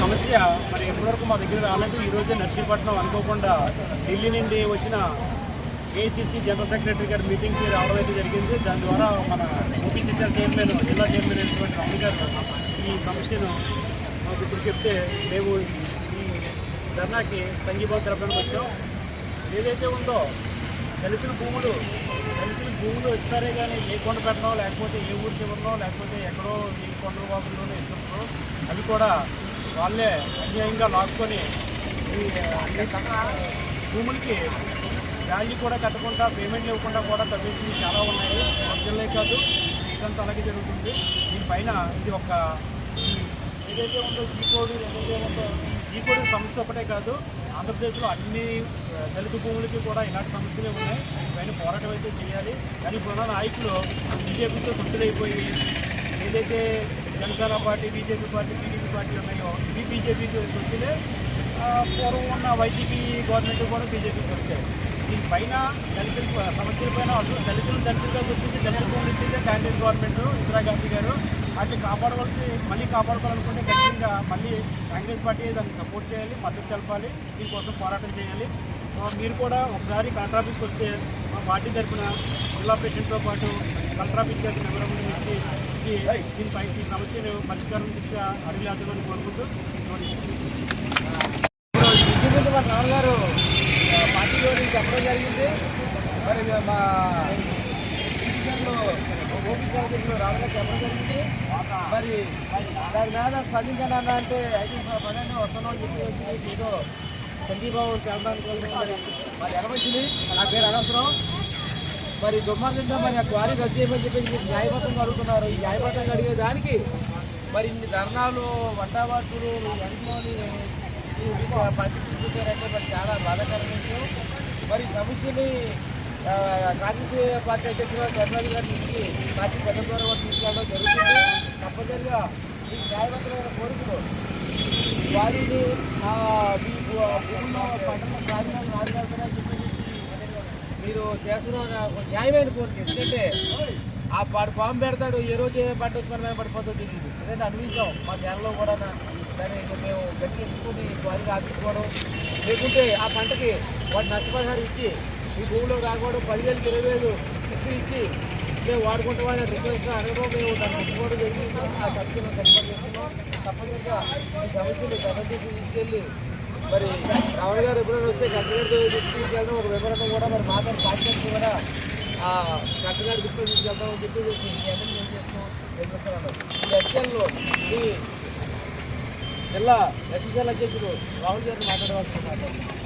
సమస్య మరి ఎప్పటివరకు మా దగ్గర రాలేదు? ఈరోజే నర్సీపట్నం అనుకోకుండా ఢిల్లీ నుండి వచ్చిన ఏసీసీ జనరల్ సెక్రటరీ గారి మీటింగ్కి రావడం అయితే జరిగింది. దాని ద్వారా మన ఓపీసీసీఆర్ చైర్మన్ జిల్లా చైర్మన్ అయినటువంటి రాము గారు ఈ సమస్యను మాకు ఇప్పుడు చెప్తే మేము ఈ ధర్నాకి సంఘీభావం తెలపడానికి వచ్చాం. ఏదైతే ఉందో దళితుల భూములు దళితుల భూములు ఇస్తారే కానీ ఏ కొండ పెట్టడం లేకపోతే ఏ ఊరు చివరిలో లేకపోతే ఎక్కడో ఏ కొండల వాకుల్లోనో ఇస్తున్నారో అది కూడా వాళ్ళే అన్యాయంగా లాక్కొని భూములకి వాల్యూ కూడా కట్టకుండా పేమెంట్లు ఇవ్వకుండా కూడా తగ్గించింది చాలా ఉన్నాయి. జిల్లా కాదు ఇదంతా అలాగే జరుగుతుంది. దీనిపైన ఇది ఒక ఏదైతే ఉందో జీ కోడ్ ఏదైతే ఉందో కోడ్ సమస్య ఒకటే కాదు ఆంధ్రప్రదేశ్లో అన్ని దళిత భూములకి కూడా ఇలాంటి సమస్యలే ఉన్నాయి. పైన పోరాటం అయితే చేయాలి. కానీ ప్రధాన నాయకులు బీజేపీతో తొట్టులైపోయి ఏదైతే Janasena party BJP party TDP party ఉన్నాయో ఈ బీజేపీకి వచ్చినే పూర్వం ఉన్న వైసీపీ గవర్నమెంట్ కూడా బీజేపీకి వచ్చాయి దీనిపైన దళితుల సమస్యల పైన అసలు దళితులు దళితులుగా గుర్తించి దళితులు భూములు కాంగ్రెస్ గవర్నమెంట్ ఇందిరాగాంధీ గారు వాటిని కాపాడవలసి మళ్ళీ కాపాడుకోవాలనుకుంటే ఖచ్చితంగా మళ్ళీ కాంగ్రెస్ పార్టీ దాన్ని సపోర్ట్ చేయాలి మద్దతు తెలపాలి దీనికోసం పోరాటం చేయాలి. మీరు కూడా ఒకసారి కలెక్టర్ ఆఫీస్కి వస్తే మా పార్టీ తరఫున జిల్లా ప్రెసిడెంట్తో పాటు కలెక్టర్ ఆఫీస్ గారికి మెమోరం ఇచ్చి దీనిపై ఈ సమస్యను పరిష్కారం దిశగా అడుగులేద్దామని కోరుకుంటూ విజయనగరం మా నాన్నగారు ఆ, పార్టీలో నుంచి చెప్పడం జరిగింది మరి మా డివిజన్లో ఓపీ కాలేజీలో రావడం చెప్పడం జరిగింది మరి దాని మీద స్పందించాలన్నా అంటే అయితే పని వస్తున్నాం చెప్పి వచ్చి ఏదో చంద్రబాబు చేరడానికి మరి ఎనవచ్చింది నా పేరు అనంతరం మరి దుర్మార్గంగా మరి ఆ క్వారీ రద్దు చేయమని చెప్పేసి మీరు న్యాయబద్ధంగా అడుగుతున్నారు. ఈ న్యాయబద్ధంగా అడిగే దానికి మరి ఇన్ని ధర్నాలు వడ్డాబాటులు ఎంతలోని పట్టి తీసుకుంటారంటే మరి చాలా బాధాకరమైన విషయం. మరి సమస్యని కాంగ్రెస్ పార్టీ అధ్యక్షుడు చంద్రబాబు గారి నుంచి పార్టీ పెద్ద ద్వారా తీసుకెళ్ళడం జరుగుతుంది. తప్పనిసరిగా ఈ న్యాయబద్ధమైన కోరికలు వారిని మీరు చేస్తున్న న్యాయమైన కోరిక. ఎందుకంటే ఆ పాడు పాము పెడతాడు ఏ రోజు ఏ పంట వచ్చి మన మీద తెలియదు ఎందుకంటే అనుభవించాం మా చేనలో కూడా దాన్ని మేము గట్టి ఎత్తుకుని వారికి ఆపించుకోవడం. లేకుంటే ఆ పంటకి వాటి నష్టపరిహారం ఇచ్చి ఈ భూమిలో రాకపోవడం పదివేలు ఇరవై వేలు ఇస్తూ ఇచ్చి మేము వాడుకుంటామని రిక్వెస్ట్ అనడం మేము దాన్ని నష్టపోవడం జరిగింది. ఆ సమస్యను సరిపడి తప్పనిసరిగా ఈ సమస్యలు గవర్నమెంట్ తీసుకెళ్ళి మరి రావణ గారు ఎప్పుడైనా వస్తే కట్టగారితో తీసుకెళ్ళడం ఒక వివరణ కూడా మరి మాట్లాడి సాక్షాత్తు కూడా ఆ కలెక్టర్ దృష్టిలో తీసుకెళ్తామని చెప్పేసి మీ చేస్తున్నాం ఈ ఎస్ఎల్లో ఈ జిల్లా ఎస్ఎస్ఎల్ అధ్యక్షుడు రాహుల్ గారిని మాట్లాడవలసిన మాట్లాడుతున్నాను